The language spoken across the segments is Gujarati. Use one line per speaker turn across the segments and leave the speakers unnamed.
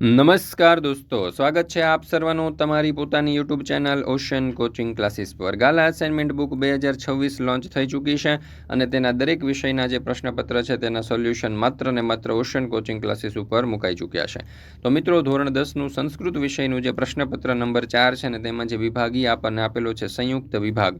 નમસ્કાર દોસ્તો, સ્વાગત છે આપ સર્વનું તમારી પોતાની YouTube channel ocean coaching classes પર. ગાલા અસાઇનમેન્ટ બુક બે હજાર છવ્વીસ લોન્ચ થઈ ચૂકી છે અને તેના દરેક વિષયના જે પ્રશ્નપત્ર છે તેના સોલ્યુશન માત્ર ને માત્ર ઓશન કોચિંગ ક્લાસીસ ઉપર મુકાઈ ચૂક્યા છે. તો મિત્રો, ધોરણ દસનું સંસ્કૃત વિષયનું જે પ્રશ્નપત્ર નંબર ચાર છે ને તેમાં જે વિભાગીય આપણને આપેલો છે સંયુક્ત વિભાગ,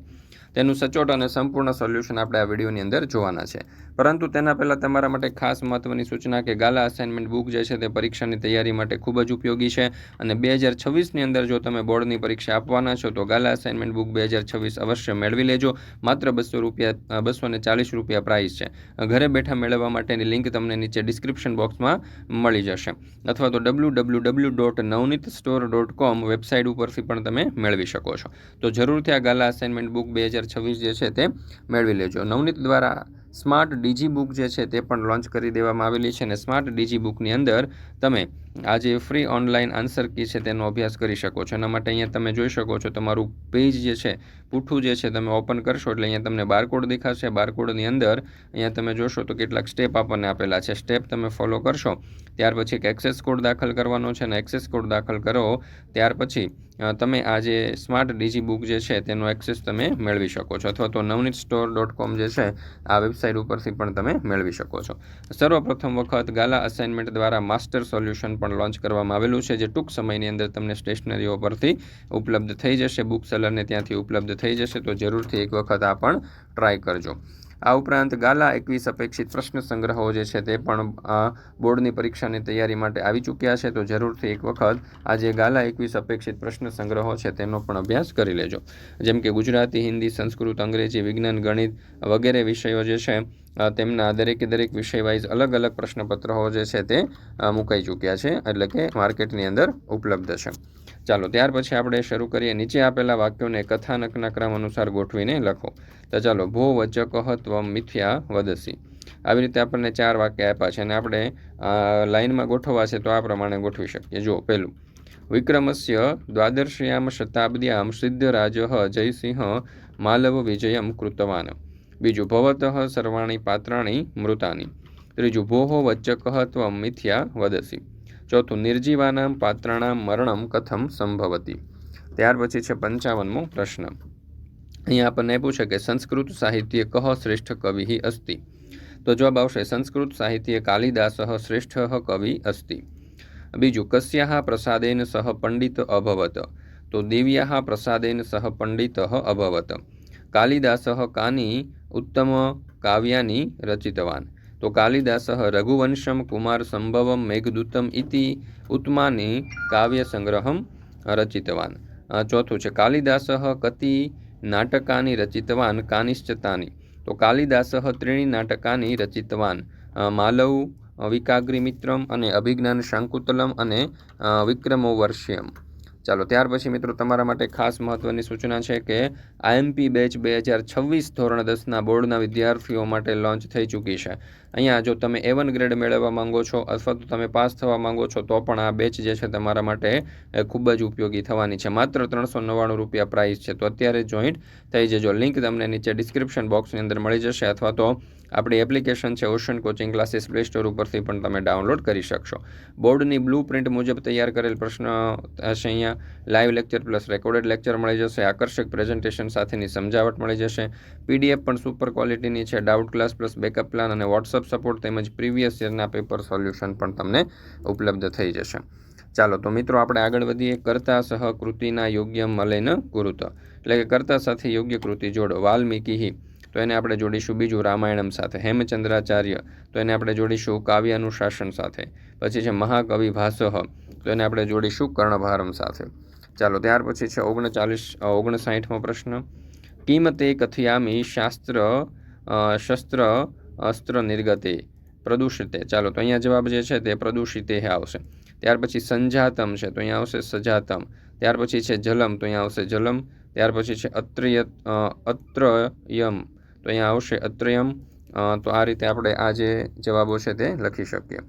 તેનું સચોટ અને સંપૂર્ણ સોલ્યુશન આપણે આ વિડીયોની અંદર જોવાના છે. પરંતુ તેના પહેલાં તમારા માટે ખાસ મહત્વની સૂચના કે ગાલા અસાઇનમેન્ટ બુક જે છે તે પરીક્ષાની તૈયારી માટે ખૂબ જ ઉપયોગી છે. અને બે હજાર છવ્વીસની અંદર જો તમે બોર્ડની પરીક્ષા આપવાના છો, તો ગાલા અસાઇનમેન્ટ બુક બે હજાર છવ્વીસ અવશ્ય મેળવી લેજો. માત્ર બસો રૂપિયા બસો ને ચાલીસ રૂપિયા પ્રાઇસ છે. ઘરે બેઠા મેળવવા માટેની લિંક તમને નીચે ડિસ્ક્રિપ્શન બોક્સમાં મળી જશે. અથવા તો W W W dot Navneet store dot com website ઉપરથી પણ તમે મેળવી શકો છો. તો જરૂરથી આ ગાલા અસાઇનમેન્ટ બુક બે હજાર છવ્વીસ જે છે તે મેળવી લેજો. નવનીત દ્વારા સ્માર્ટ ડીજી બુક જે છે તે પણ લોન્ચ કરી દેવામાં આવેલી છે અને સ્માર્ટ ડીજી બુકની અંદર તમે આ જે ફ્રી ઓનલાઈન આન્સર કી છે તેનો અભ્યાસ કરી શકો છો. એના માટે અહીંયા તમે જોઈ શકો છો તમારું પેજ જે છે પૂઠું જે છે તમે ઓપન કરશો એટલે અહીંયા તમને બારકોડ દેખાશે. બારકોડની અંદર અહીંયા તમે જોશો તો કેટલાક સ્ટેપ આપણને આપેલા છે. સ્ટેપ તમે ફોલો કરશો, ત્યાર પછી એક એક્સેસ કોડ દાખલ કરવાનો છે અને એક્સેસ કોડ દાખલ કરો, ત્યાર પછી તમે આ જે સ્માર્ટ ડીજી બુક જે છે તેનો એક્સેસ તમે મેળવી શકો છો અથવા તો નવનીત સ્ટોર ડોટ કોમ જે છે, આ વેબસાઇટ ઉપરથી પણ તમે મેળવી શકો છો. સર્વપ્રથમ વખત ગાલા અસાઇનમેન્ટ દ્વારા માસ્ટર સોલ્યુશન પણ લોન્ચ કરવામાં આવેલું છે, જે ટૂંક સમયની અંદર તમને સ્ટેશનરીઓ પરથી ઉપલબ્ધ થઈ જશે બુક સેલરને ત્યાંથી ઉપલબ્ધ થઈ જશે, તો જરૂરથી એક વખત આ પણ ટ્રાય કરજો. આ ઉપરાંત ગાલા એકવીસ અપેક્ષિત પ્રશ્ન સંગ્રહો જે છે તે પણ બોર્ડની પરીક્ષાની તૈયારી માટે આવી ચૂક્યા છે. તો જરૂરથી એક વખત આ જે ગાલા એકવીસ અપેક્ષિત પ્રશ્ન સંગ્રહો છે તેનો પણ અભ્યાસ કરી લેજો. જેમ કે ગુજરાતી, હિન્દી, સંસ્કૃત, અંગ્રેજી, વિજ્ઞાન, ગણિત વગેરે વિષયો જે છે તેમના દરેકે દરેક વિષય વાઇઝ અલગ અલગ પ્રશ્નપત્રો જે છે તે મુકાઈ ચૂક્યા છે. એટલે કે માર્કેટની અંદર ઉપલબ્ધ છે. ચાલો, ત્યાર પછી આપણે શરૂ કરીએ. નીચે આપેલા વાક્યોને કથાનકના ક્રમ અનુસાર ગોઠવીને લખો. તો ચાલો, ભો વચક ત્વ મિથ્યા વદસી. આવી રીતે આપણને ચાર વાક્ય આપ્યા છે અને આપણે લાઇનમાં ગોઠવવા છે તો આ પ્રમાણે ગોઠવી શકીએ. જુઓ, પહેલું. વિક્રમસ્ય દ્વાદશ્યામ શતાબ્દ્યામ સિદ્ધરાજ જયસિંહ માલવ વિજયમ કૃતવાન. બીજું, ભવત સર્વાણી પાત્રાણી મૃતાની. ત્રીજું ભોહો વચ્ચક ત્વમ મિથ્યા વદસી. ચોથું નિર્જીવાનામ, પાત્રાણામ, મરણમ, કથમ સંભવતી. ત્યાર પછી છે પંચાવનમો પ્રશ્ન. અહીંયા આપણને આપ્યું છે કે સંસ્કૃત સાહિત્ય કહ શ્રેષ્ઠ કવિ અસ્તિ? તો જવાબ આવશે, સંસ્કૃત સાહિત્ય કાલિદાસ શ્રેષ્ઠ કવિ અસ્તિ. બીજું કસ્યા પ્રસાદેન સહ પંડિત અભવત? તો દિવ્યા પ્રસાદેન સહ પંડિત અભવત. કાલિદાસ કાની ઉત્તમ કાવ્યાની રચિતવાન. તો કાલિદાસ રઘુવંશમ કુમાર સંભવમ મેઘદૂતમ ઇતિ ઉત્માની કાવ્યસંગ્રહમ રચિતવાન. ચોથું છે, કાલિદાસ કતિ નાટકાની રચિતવાન કાનિશ્ચતાની. તો કાલિદાસ ત્રીણી નાટકાની રચિતવાન માલવ વિકાગ્રિમિત્રમ અને અભિજ્ઞાન શાંકુતલમ અને વિક્રમો વર્ષ્યમ ચાલો, ત્યાર પછી મિત્રો તમારા માટે ખાસ મહત્ત્વની સૂચના છે કે આઈએમપી બેચ બે હજાર છવ્વીસ ધોરણ દસના બોર્ડના વિદ્યાર્થીઓ માટે લોન્ચ થઈ ચૂકી છે. અહીંયા જો તમે એ વન ગ્રેડ મેળવવા માંગો છો અથવા તો તમે પાસ થવા માંગો છો, તો પણ આ બેચ જે છે તમારા માટે ખૂબ જ ઉપયોગી થવાની છે. માત્ર ત્રણસો નવ્વાણું રૂપિયા પ્રાઇસ છે. તો અત્યારે જોઈન્ટ થઈ જજો. લિંક તમને નીચે ડિસ્ક્રિપ્શન બોક્સની અંદર મળી જશે અથવા તો આપણી એપ્લિકેશન છે ocean coaching classes play store ઉપરથી પણ તમે ડાઉનલોડ કરી શકશો. બોર્ડની બ્લુ પ્રિન્ટ મુજબ તૈયાર કરેલ પ્રશ્ન હશે અહીંયા. Live lecture plus recorded lecture મળી જશે. આકર્ષક પ્રેઝન્ટેશન સાથેની સમજાવટ મળી જશે. પીડીએફ પણ સુપર ક્વોલિટીની છે. Doubt class plus backup plan અને વોટ્સઅપ સપોર્ટ તેમજ પ્રીવિયસ યરના પેપર સોલ્યુશન પણ તમને ઉપલબ્ધ થઈ જશે. ચાલો, તો મિત્રો આપણે આગળ વધીએ. કરતા સહ કૃતિના યોગ્ય મલેન કુરુત એટલે કે કરતા સાથે યોગ્ય કૃતિ જોડો. વાલ્મીકી તો એને આપણે જોડીશું બીજું રામાયણમ સાથે, હેમચંદ્રાચાર્ય, તો એને આપણે જોડીશું કાવ્યાનુશાસન સાથે, પછી છે મહાકવિ ભાસહ, તો એને આપણે જોડીશું કર્ણભારમ સાથે. ચાલો, ત્યાર પછી છે ઓગણચાલીસ ઓગણસાઠમો પ્રશ્ન. કિંમતે કથિયામી શાસ્ત્ર શસ્ત્ર, અસ્ત્ર નિર્ગતે, પ્રદૂષિતે. ચાલો, તો અહીંયા જવાબ જે છે તે પ્રદૂષિતે આવશે. ત્યાર પછી સંજાતમ છે, તો અહીંયા આવશે સજાતમ. ત્યાર પછી છે જલમ, તો અહીંયા આવશે જલમ. ત્યાર પછી છે અત્રિય અત્રયમ તો અહીંયા આવશે અત્રયમ. તો આ રીતે આપણે આ જે જવાબો છે તે લખી શકીએ.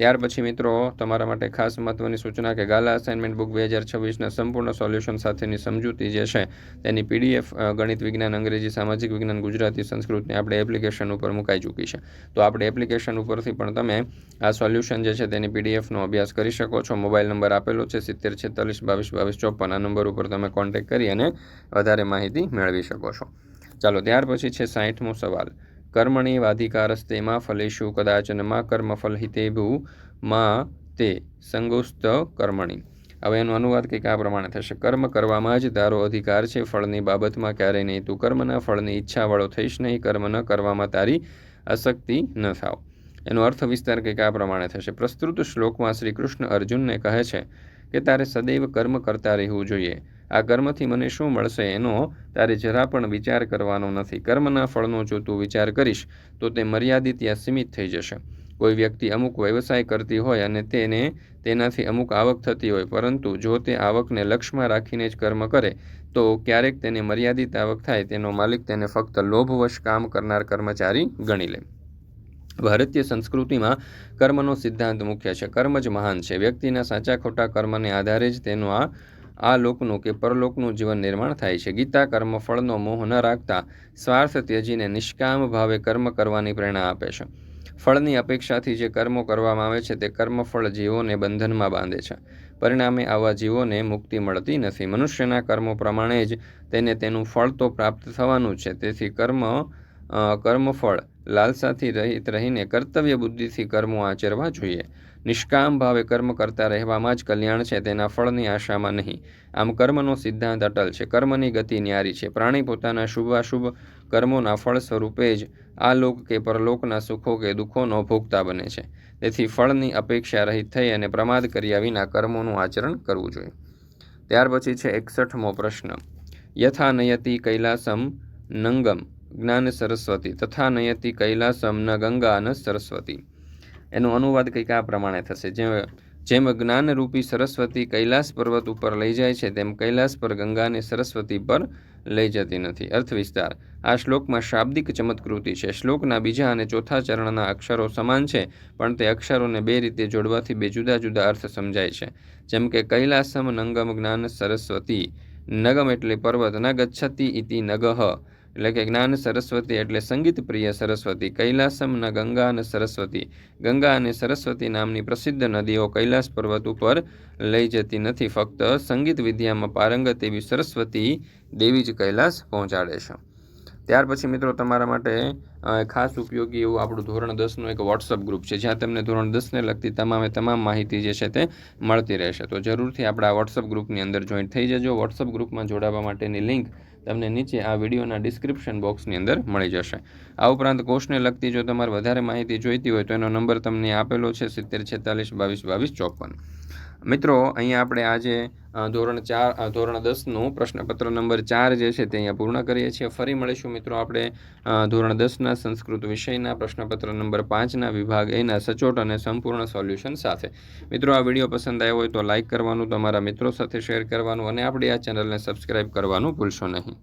ત્યાર પછી મિત્રો, તમારા માટે ખાસ મહત્વની સૂચના કે ગાલા અસાઇનમેન્ટ બુક બે હજાર છવ્વીસના સંપૂર્ણ સોલ્યુશન સાથેની સમજૂતી જે છે, તેની પીડીએફ ગણિત વિજ્ઞાન, અંગ્રેજી, સામાજિક વિજ્ઞાન, ગુજરાતી, સંસ્કૃતની આપણે એપ્લિકેશન ઉપર મુકાઈ ચૂકી છે. તો આપણે એપ્લિકેશન ઉપરથી પણ તમે આ સોલ્યુશન જે છે તેની પીડીએફનો અભ્યાસ કરી શકો છો. મોબાઈલ નંબર આપેલો છે, સિત્તેર, છેતાલીસ, બાવીસ બાવીસ, ચોપન. આ નંબર ઉપર તમે કોન્ટેક્ટ કરી અને વધારે માહિતી મેળવી શકો છો. ચાલો, ત્યાર પછી છે સાહીઠમો સવાલ. કર્મણી વાધિકારસ્તે માં ફલેશુ કદાચનમાં કર્મફલ હિતેભુ માં તે સંગોસ્ત કર્મણી. હવે એનો અનુવાદ કંઈક આ પ્રમાણે થશે. કર્મ કરવામાં જ તારો અધિકાર છે, ફળની બાબતમાં ક્યારેય નહીં. તું કર્મના ફળની ઈચ્છાવાળો થઈશ નહીં. કર્મ ન કરવામાં તારી અશક્તિ ન થાવ. એનો અર્થ વિસ્તાર કંઈક આ પ્રમાણે થશે. પ્રસ્તુત શ્લોકમાં શ્રી કૃષ્ણ અર્જુનને કહે છે કે તારે સદૈવ કર્મ કરતા રહેવું જોઈએ. આ કર્મથી મને શું મળશે એનો તારે જરા પણ વિચાર કરવાનો નથી. કર્મના ફળનો જો તું વિચાર કરીશ, તો તે મર્યાદિત યા સીમિત થઈ જશે. કોઈ વ્યક્તિ અમુક વ્યવસાય કરતી હોય અને તેને તેનાથી અમુક આવક થતી હોય, પરંતુ જો તે આવકને લક્ષ્યમાં રાખીને જ કર્મ કરે, તો ક્યારેક તેને મર્યાદિત આવક થાય. તેનો માલિક તેને ફક્ત લોભવશ કામ કરનાર કર્મચારી ગણી લે. ભારતીય સંસ્કૃતિમાં કર્મનો સિદ્ધાંત મુખ્ય છે. કર્મ જ મહાન છે. વ્યક્તિના સાચા ખોટા કર્મને આધારે જ તેનો આ આ લોકનું કે પરલોકનું જીવન નિર્માણ થાય છે. ગીતા કર્મ ફળનો મોહ ન રાખતા સ્વાર્થ ત્યજીને નિષ્કામ ભાવે કર્મ કરવાની પ્રેરણા આપે છે. ફળની અપેક્ષાથી જે કર્મો કરવામાં આવે છે તે કર્મફળ જીવોને બંધનમાં બાંધે છે. પરિણામે આવા જીવોને મુક્તિ મળતી નથી. મનુષ્યના કર્મો પ્રમાણે જ તેને તેનું ફળ તો પ્રાપ્ત થવાનું છે. તેથી કર્મ કર્મફળ લાલસાથી રહિત રહીને કર્તવ્ય બુદ્ધિથી કર્મો આચરવા જોઈએ. નિષ્કામ ભાવે કર્મ કરતા રહેવામાં જ કલ્યાણ છે, તેના ફળની આશામાં નહીં. આમ કર્મનો સિદ્ધાંત અટલ છે. કર્મની ગતિ ન્યારી છે. પ્રાણી પોતાના શુભાશુભ કર્મોના ફળ સ્વરૂપે જ આ લોક કે પરલોકના સુખો કે દુઃખોનો ભોગતા બને છે. તેથી ફળની અપેક્ષા રહિત થઈ અને પ્રમાદ કર્યા વિના કર્મોનું આચરણ કરવું જોઈએ. ત્યાર પછી છે એકસઠમો પ્રશ્ન. યથા નયતિ કૈલાસમ નંગમ જ્ઞાન સરસ્વતી. તથા નયતિ કૈલાસમ ન ગંગા ન સરસ્વતી. એનો અનુવાદ કંઈક આ પ્રમાણે થશે. જેમ જેમ જ્ઞાનરૂપી સરસ્વતી કૈલાસ પર્વત ઉપર લઈ જાય છે, તેમ કૈલાસ પર ગંગાને સરસ્વતી પર લઈ જતી નથી. અર્થ વિસ્તાર આ શ્લોકમાં શાબ્દિક ચમત્કૃતિ છે. શ્લોકના બીજા અને ચોથા ચરણના અક્ષરો સમાન છે, પણ તે અક્ષરોને બે રીતે જોડવાથી બે જુદા જુદા અર્થ સમજાય છે. જેમ કે કૈલાસમ નંગમ જ્ઞાન સરસ્વતી, નગમ એટલે પર્વત ન ગચ્છતી ઇતિ નગહ એટલે કે જ્ઞાન સરસ્વતી એટલે સંગીત પ્રિય સરસ્વતી કૈલાસમના ગંગા અને સરસ્વતી. ગંગા અને સરસ્વતી નામની પ્રસિદ્ધ નદીઓ કૈલાસ પર્વત ઉપર લઈ જતી નથી, ફક્ત સંગીત વિદ્યામાં પારંગત એવી સરસ્વતી દેવી જ કૈલાસ પહોંચાડે છે. ત્યાર પછી મિત્રો તમારા માટે ખાસ ઉપયોગી એવું આપણું ધોરણ દસનું એક વોટ્સઅપ ગ્રુપ છે, જ્યાં તમને ધોરણ દસને લગતી તમામે તમામ માહિતી જે છે તે મળતી રહેશે. તો જરૂરથી આપણે વોટ્સઅપ ગ્રુપની અંદર જોઈન્ટ થઈ જજો. વોટ્સઅપ ગ્રુપમાં જોડાવા માટેની લિંક તમને નીચે આ વિડીયોના ડિસ્ક્રિપ્શન બોક્સની અંદર મળી જશે. આ ઉપરાંત કોર્સને લગતી જો તમારે વધારે માહિતી જોઈતી હોય તો એનો નંબર તમને આપેલો છે સિત્તેર છેતાલીસ બાવીસ બાવીસ ચોપન. મિત્રો, અહીંયા આપણે આજે ધોરણ ચાર ધોરણ દસનું પ્રશ્નપત્ર નંબર ચાર જે છે તે અહીંયા પૂર્ણ કરીએ છીએ. ફરી મળીશું મિત્રો આપણે ધોરણ દસના સંસ્કૃત વિષયના પ્રશ્નપત્ર નંબર પાંચના વિભાગ એના સચોટ અને સંપૂર્ણ સોલ્યુશન સાથે. મિત્રો, આ વીડિયો પસંદ આવ્યો હોય તો લાઇક કરવાનું, તમારા મિત્રો સાથે શેર કરવાનું અને આપણી આ ચેનલને સબસ્ક્રાઈબ કરવાનું ભૂલશો નહીં.